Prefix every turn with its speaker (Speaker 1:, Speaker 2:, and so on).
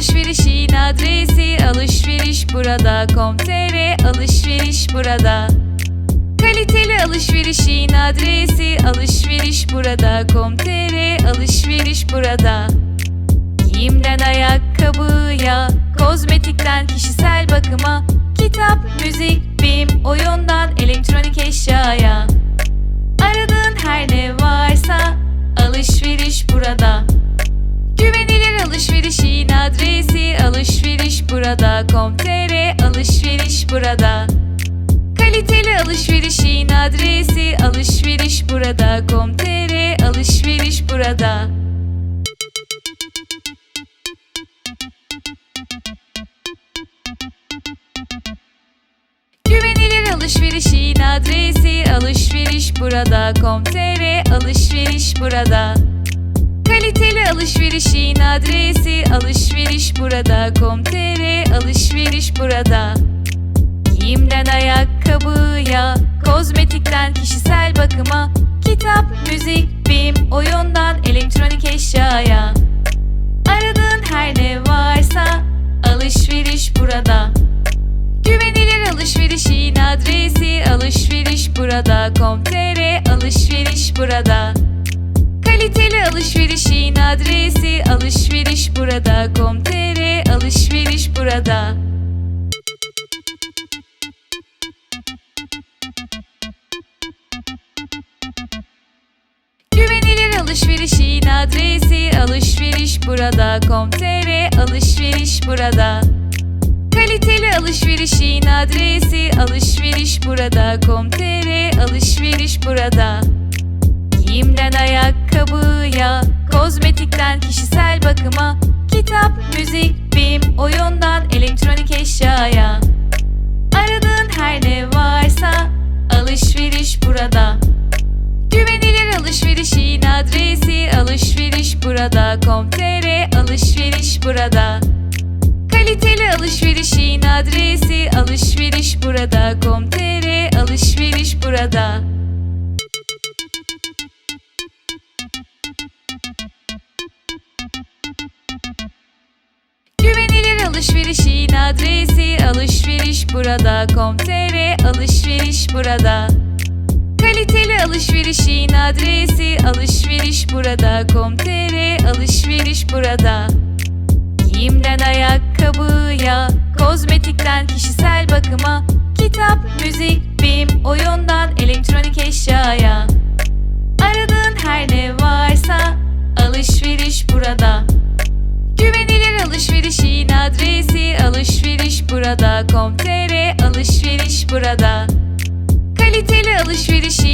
Speaker 1: alışverişin adresi alışveriş burada com.tr alışveriş burada Kaliteli alışverişin adresi alışveriş burada com.tr alışveriş burada Giyimden ayakkabıya, kozmetikten kişisel bakıma, kitap, müzik, film, oyundan elektronik eşyaya. Burada com.tr alışveriş burada. Kaliteli alışverişin adresi alışveriş burada com.tr alışveriş burada. Güvenilir alışverişin adresi alışveriş burada com.tr alışveriş burada. Kaliteli alışverişin adresi alışveriş burada com.tr alışveriş burada. Giyimden ayakkabıya, kozmetikten kişisel bakıma, kitap, müzik, film, oyundan elektronik eşyaya. Aradığın her ne varsa alışveriş burada. Güvenilir alışverişin adresi alışveriş burada com.tr alışveriş burada. Kaliteli alışverişin adresi alışveriş burada com.tr alışveriş burada. Alışverişin adresi alışveriş burada com.tr alışveriş burada. Kaliteli alışverişin adresi alışveriş burada com.tr alışveriş burada. Giyimden ayakkabıya, kozmetikten kişisel bakıma, kitap, müzik, film, oyundan elektronik eşyaya. Burada com.tr alışveriş burada. Kaliteli alışverişin adresi alışveriş burada com.tr alışveriş burada. Güvenilir alışverişin adresi alışveriş burada com.tr alışveriş burada. Alışverişin adresi alışveriş burada com.tr alışveriş burada. Giyimden ayakkabıya, kozmetikten kişisel bakıma, kitap, müzik, film, oyundan elektronik eşyaya. Aradığın her ne varsa alışveriş burada. Güvenilir alışverişin adresi alışveriş burada com.tr alışveriş burada. Kaliteli alışverişin